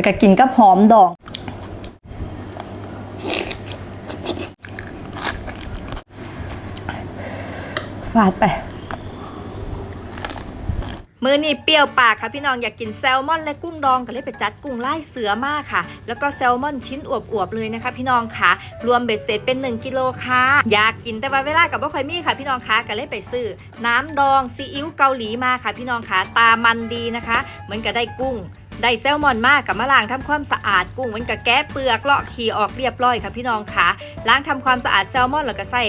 แล้วก็กินกับหอมดองฟาดไปมือนี่เปรี้ยวปากค่ะพี่น้องอยากกินแซลมอนและกุ้งดองก็เลยไปจัดกุ้งไล่เสือมากค่ะ แล้วก็แซลมอนชิ้นอวบๆเลยนะคะ พี่น้องค่ะ รวมเบ็ดเสร็จเป็น 1กิโลค่ะอยากกินแต่ว่าเวลากับว่าคอยมีค่ะ พี่น้องค่ะก็เลยไปซื้อน้ำดองซีอิ๊วเกาหลีมาค่ะ พี่น้องค่ะตามันดีนะคะ เหมือนกับได้กุ้ง ได้แซลมอนมากกับมะล่างทำความสะอาดกุ้งมันกับแก้เปลือกเลาะขีออกเรียบร้อยค่ะพี่น้องค่ะล้างทำความสะอาดแซลมอนแล้วก็ใส่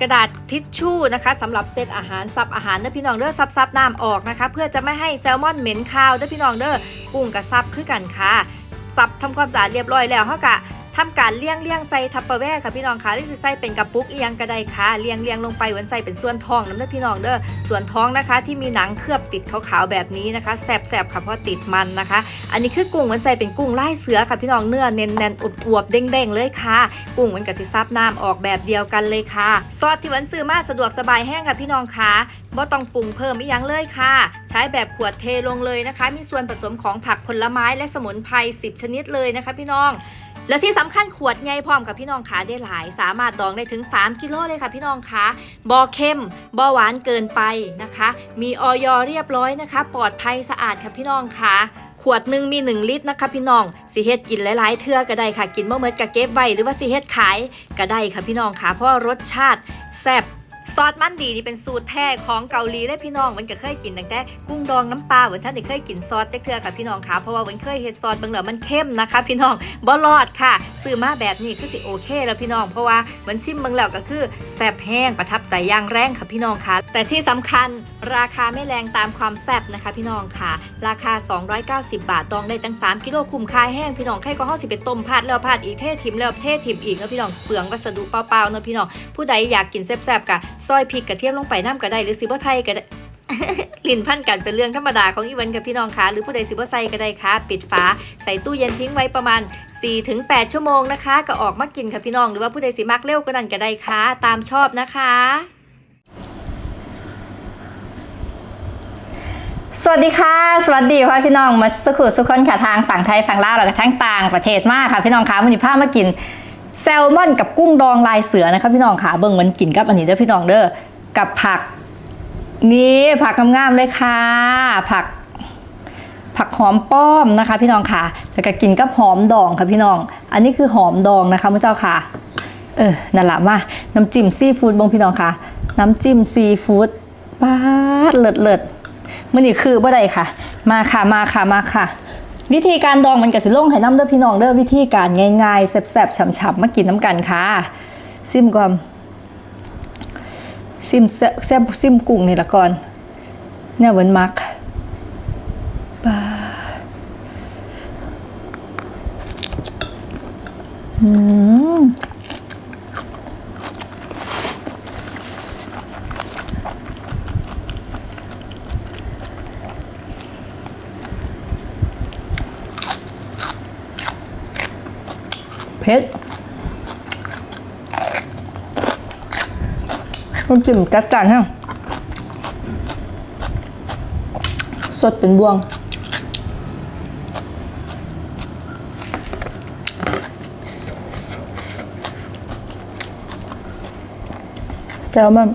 กระดาษทิชชู่นะคะสำหรับเซตอาหารซับอาหารเด้อพี่น้องเด้อซับซับน้ำออกนะคะ เพื่อจะไม่ให้แซลมอนเหม็นคาวเด้อพี่น้องเด้อกุ้งกับซับคือกันค่ะซับทำความสะอาดเรียบร้อยแล้วเฮากะ ทำการเลี้ยงเลี้ยงใส่ทัปเปอร์แวร์ค่ะพี่น้องค่ะหรือสิใส่เป็นกระปุกอียังก็ไดค่ะเลี้ยงเลี้ยงลงไปเหมือนใส่เป็นส่วนท้องน้ำเด้อพี่น้องเด้อส่วนท้องนะคะ ที่มีหนังเคลือบติดขาวๆแบบนี้นะคะแสบๆค่ะเพราะติดมันนะคะ อันนี้คือกุ้งมันใส่เป็นกุ้งไล่เสือค่ะพี่น้องเนื้อเน้นๆอวบๆเด้งๆเลยค่ะ กุ้งเหมันกับสิซับน้ำออกแบบเดียวกันเลยค่ะ ซอสที่วันซื้อมาสะดวกสบายแห้งค่ะพี่น้องคะบ่ต้องปรุงเพิ่มอีกย่างเลยค่ะ ใช้แบบขวดเทลงเลยนะคะ มีส่วนผสมของผักผลไม้และสมุนไพร10 ชนิดเลยนะคะ พี่น้อง และที่สำคัญขวดใหญ่พร้อมกับพี่น้องคะได้หลาย สามารถดองได้ถึง 3 กิโลเลยค่ะพี่น้องคะบอเข้มบอหวานเกินไปนะคะ มีออยเรียบร้อยนะคะ ปลอดภัยสะอาดค่ะพี่น้องคะขวดหนึ่งมี 1 ลิตรนะคะพี่น้องสิเฮ็ดกินหลาย ๆ เทื่อก็ได้ค่ะ กินเมื่อเมื่อกะเก็บไว้หรือว่าสิเฮ็ดขายก็ได้ค่ะพี่น้องค่ะเพราะรสชาติแซ่บ ซอสมันดีนี่เป็นสูตรแท้ของเกาหลีได้พี่น้องมันก็เคยกินตั้งแต่กุ้งดองน้ำปลาเหมือนท่านได้เคยกินซอสเทื่อค่ะพี่น้องค่ะเพราะว่ามันเคยเฮ็ดซอสบางเหลือมันเข้มนะคะ พี่น้องบ่รอดค่ะซื้อมาแบบนี้คือสิโอเค แล้วพี่น้องเพราะว่ามือนชิมบางแล้วก็คือแซ่บแห้งประทับใจย่างแรงค่ะพี่น้องค่ะ แต่ที่สำคัญราคาไม่แรงตามความแซ่บนะคะ พี่น้องค่ะ ราคา 290 บาทดองได้ตั้ง 3 กิโลคุ้มค่าแห้งพี่น้องใครก็ห้อสิไปต้มผัดแล้วผัดอีกเททิมแล้วเททิมอีกแล้วพี่น้องเปลืองวัสดุเปล่าๆเนาะพี่น้องผู้ใดอยากกินแซ่บๆกะ ซอยพริกกระเทียมลงไปน้ำก็ได้หรือซิบ่ไทยก็ได้ลิ้นพันกันเป็นเรื่องธรรมดาของอีวันกับพี่น้องคะหรือผู้ใดซิบ่ใส่ก็ได้ค่ะ ปิดฝาใส่ตู้เย็นทิ้งไว้ประมาณ 4-8 ชั่วโมงนะคะ ก็ออกมากินค่ะพี่น้อง หรือว่าผู้ใดสิมักเร็วก็นั่นก็ได้ค่ะ ตามชอบนะคะ สวัสดีค่ะ สวัสดีพ่อพี่น้องมาสุขุสุขคนค่ะทางฝั่งไทยฝั่งลาวแล้วก็ทั้งต่างประเทศมากค่ะพี่น้องคะวันนี้พามากิน แซลมอนกับกุ้งดองลายเสือนะคะพี่น้องค่ะเบิ่งมันกินกับอันนี้เด้อพี่น้องเด้อกับผัก นี่ผักงามๆเลยค่ะ ผัก ผักหอมป้อมนะคะ พี่น้องค่ะแล้วก็กินกับหอมดองค่ะพี่น้อง อันนี้คือหอมดองนะคะมุเจ้าค่ะ เออนั่นแหละมาน้ำจิ้มซีฟู้ดบงพี่น้องค่ะ น้ำจิ้มซีฟู้ดป้าดเลิศเลิศมื่อนี้คือบ่ได้ค่ะ มาค่ะมาค่ะมาค่ะ วิธีการดองมันกับสิลงไห้น้ำเด้อพี่น้องเด้อวิธีการง่ายๆแซ่บๆฉ่ำๆมากินน้ำกันค่ะซิมก่อนซิมแซ่บแซ่บซิมกุ้งนี่ละก่อนเนี่ยเหมือนมักปลาอืม เผ็ดน้ำจิ้มจัดจานฮะสดเป็นบ่วงแซลมอน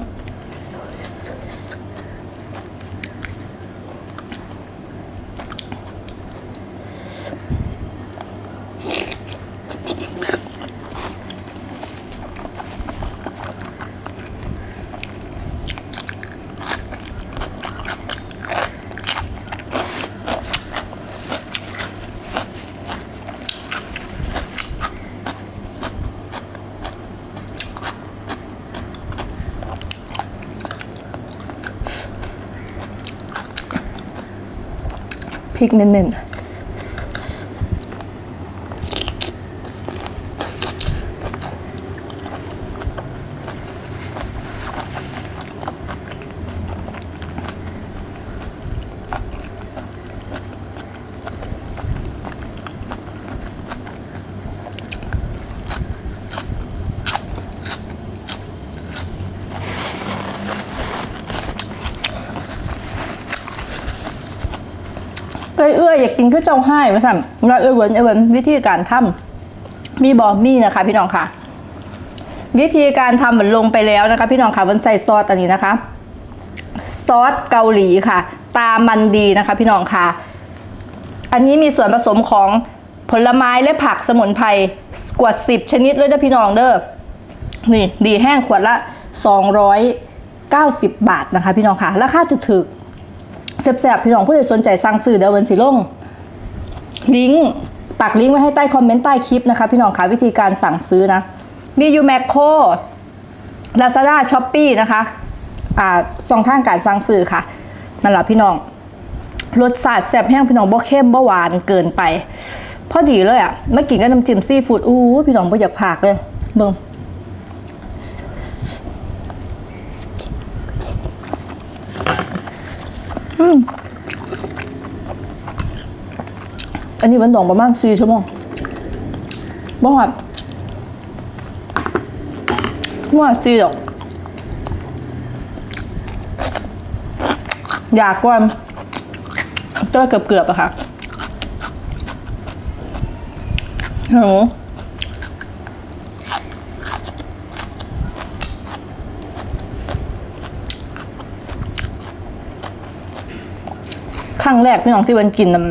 พริกเน้นๆ เคยเอื้อยอยากกินข้าวเจ้าให้มาสั่นว่าเอื้อยเวินเอื้อยเวินวิธีการทำมีบอมี่นะคะ พี่น้องค่ะ วิธีการทำเหมือนลงไปแล้วนะคะ พี่น้องค่ะมันใส่ซอสอันนี้นะคะ ซอสเกาหลีค่ะ ตามันดีนะคะ พี่น้องค่ะ อันนี้มีส่วนผสมของผลไม้และผักสมุนไพรกว่า10ชนิดเลยนะพี่น้องเด้อนี่ดีแห้งขวดละ 290 บาทนะคะ พี่น้องค่ะราคาถูกๆ แซ่บๆพี่น้องผู้ใดสนใจสั่งซื้อเดี๋ยววันสิลงลิงก์ปักลิงก์ไว้ให้ใต้คอมเมนต์ใต้คลิปนะคะ พี่น้องคะวิธีการสั่งซื้อนะ มียูแมคโครลาซาด้าช้อปปี้นะคะอ่าสองทางการสั่งซื้อค่ะนั่นแหละพี่น้องรสชาติแซ่บแห้งพี่น้องบ่เข้มบ่หวานเกินไป พอดีเลยอะ่ะมากินกับน้ำจิ้มซีฟู้ดอู้พี่น้องบ่อยากผากเลยเบิ่ง อันนี้มันดองประมาณ4ชั่วโมงบ่หอดบ่หอด4ดอกอยากกว่าก็เกือบเกือบอะค่ะโหค รั้งแรกพี่น้องที่วันกินน้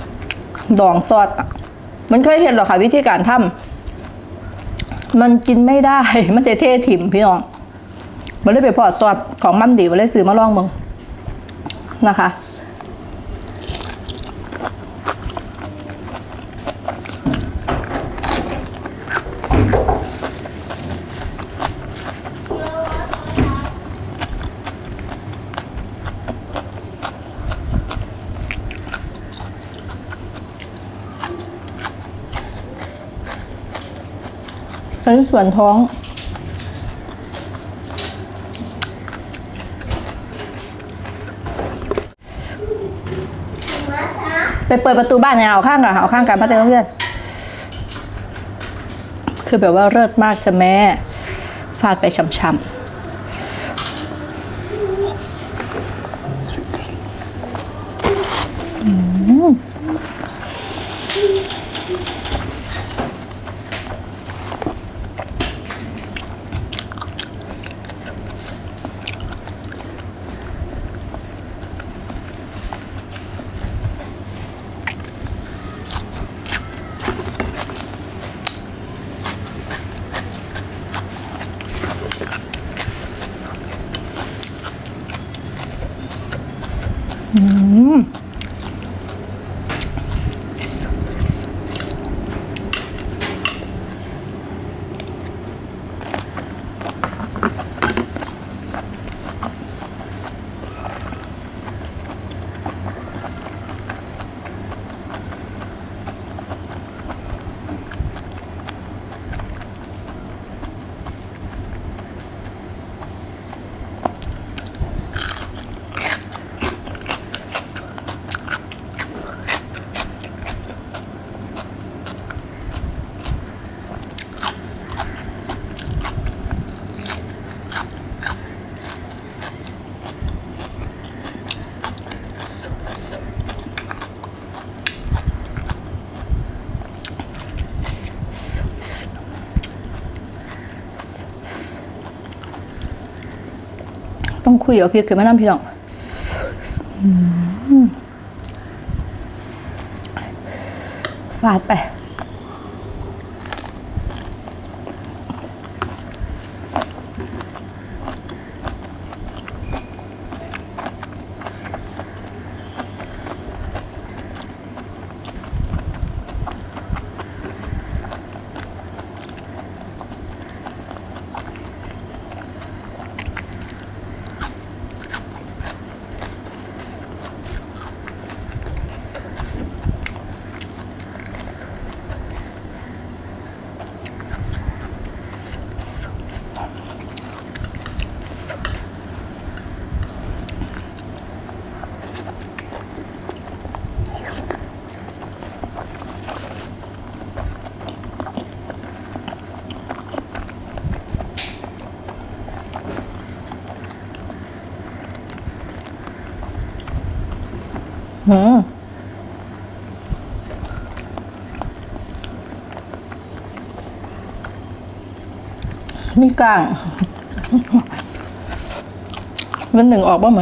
ำดองซอสอะมันเคยเห็นหรอค่ะ วิธีการทำมันกินไม่ได้ มันจะเท่ถิ่มพี่น้อง มันเลยไปพอซอสของมันดีมันเลยซื้อมาลองมึงนะคะ เป็นส่วนท้อง ไปเปิดประตูบ้านเนี่ยเอาข้างกันเอาข้างกันพัดเพื่อนคือแบบว่าเลิศมากจะแม่ฟาดไปช้ำๆ อืม ต้องคุยกับพี่เกิดมาน้ำพี่น้องฟาดไป หืมมีกลางวันหนึ่งออกบ้างไหม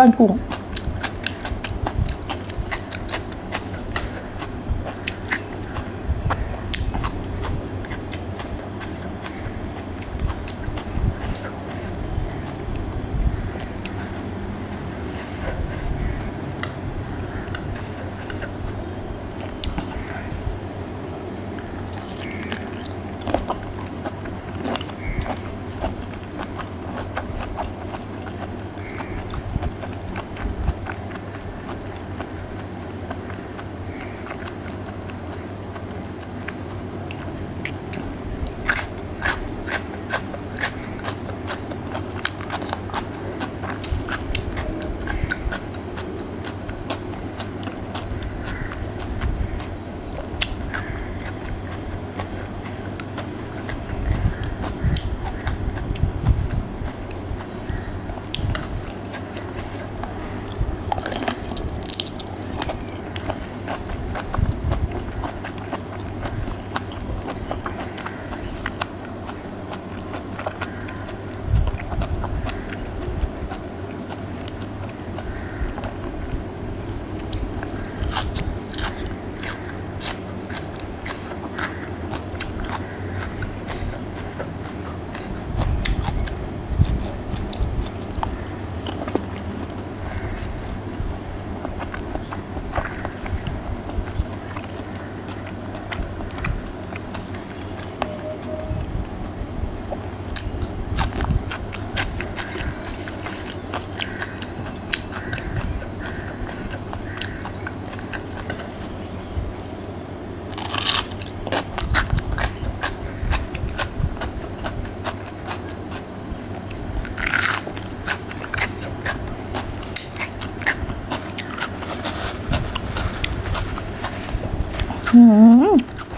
อนอื่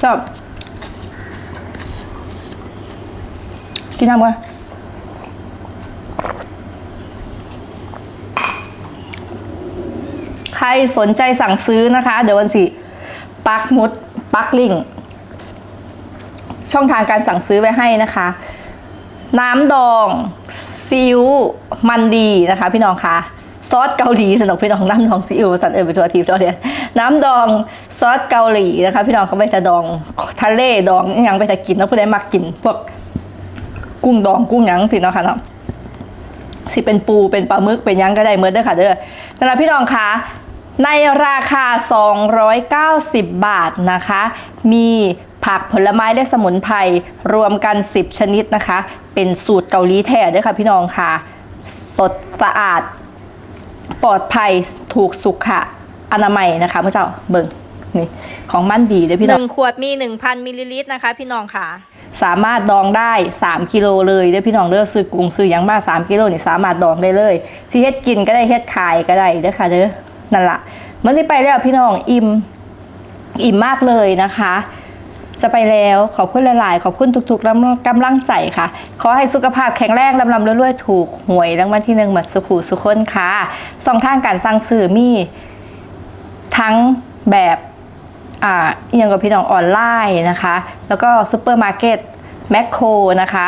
ชอบกินน้ำกันใครสนใจสั่งซื้อนะคะ เดี๋ยววันสิปักมุดปักลิงช่องทางการสั่งซื้อไว้ให้นะคะ น้ำดองซีอิ๊วมันดีนะคะ พี่น้องคะซอสเกาหลีสนุกพี่น้องน้ำดองซีอิ๊วสันเออไปทัวร์ทีมทัวเรียน น้ำดองซอสเกาหลีนะคะพี่น้องเขาไปแต่ดองทะเลดองอยังไปแต่กินแล้วผู้ใดมักกิน พวกกุ้งดองกุ้งหยังสิเนาะค่ะเนาะสิเป็นปูเป็นปลาหมึกเป็นยังก็ได้เมื่อเด้อค่ะเด้อนั่นแหละพี่น้องคะในราคา 290 บาทนะคะ มีผักผลไม้และสมุนไพรรวมกัน 10 ชนิดนะคะ เป็นสูตรเกาหลีแท้ด้วยค่ะพี่น้องค่ะ สดสะอาด ปลอดภัยถูกสุขะ อนามัยนะคะพระเจ้าเบิ่งนี่ของมั่นดีเลยพี่หน้องนึ่งขวดมี1,000มิลลิลิตรนะคะ พี่น้องค่ะ สามารถดองได้ 3 กิโลเลยเด้อพี่น้องเด้อซื้อกุ้งซื้อหยังมา3กิโลนี่สามารถดองได้เลยสิเฮ็ดกินก็ได้เฮ็ดขายก็ได้เด้อค่ะเด้อนั่นละมันสิไปแล้วพี่น้องอิ่มอิ่มมากเลยนะคะ จะไปแล้วขอบคุณหลาย ๆ ขอบคุณทุกๆกำกำลังใจค่ะ ขอให้สุขภาพแข็งแรงลำลำรวยๆ ถูกหวยรางวัลที่หนึ่งหมดสุขูสุขคนค่ะสองทางการสร้างสื่อมี ทั้งแบบอ่าอหยังกับพี่น้องออนไลน์นะคะ แล้วก็ซูเปอร์มาร์เก็ตแมคโครนะคะ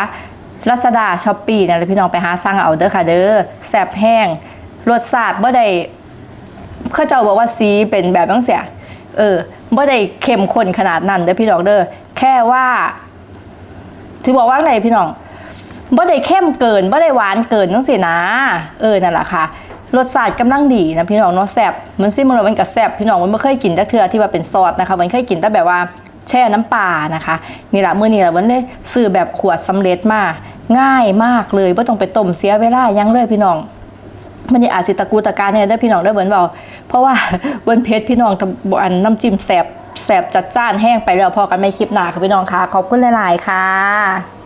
ลาซาด้าช้อปปี้นะพี่น้องไปหาสั่งเอาเด้อค่ะเด้อแสบแห้งรสชาติบ่ได้เขาเจ้าบอกว่าสีเป็นแบบต้องเสียเออบ่ได้เข้มข้นขนาดนั้นเด้อพี่น้องเด้อแค่ว่าถือบอกว่าไงพี่น้องบ่ได้เข้มเกินบ่ได้หวานเกินจังซี่นะ เออนั่นแหละค่ะ รสชาติกำลังดีนะพี่น้องเนาะแซ่บมันซิมันมันกับแซ่บพี่น้องมันไม่เคยกินแต่เทือที่ว่าเป็นซอสนะคะมันเคยกินแต่แบบว่าแช่น้ำปลานะคะ นี่แหละมื้อนี้แหละวันนี้ซื้อแบบขวดสำเร็จมาง่ายมากเลยไม่ต้องไปต้มเสียเวลายังเลยพี่น้องมันนี่อาจสิตะกูตะการเนี่ยได้พี่น้องได้เหมือนเบาเพราะว่าเบิ้นเพชรพี่น้องทำอันน้ำจิ้มแสบแสบจัดจ้านแห้งไปแล้วพอกันไม่คลิปหนาค่ะพี่น้องค่ะขอบคุณหลาย ๆ ค่ะ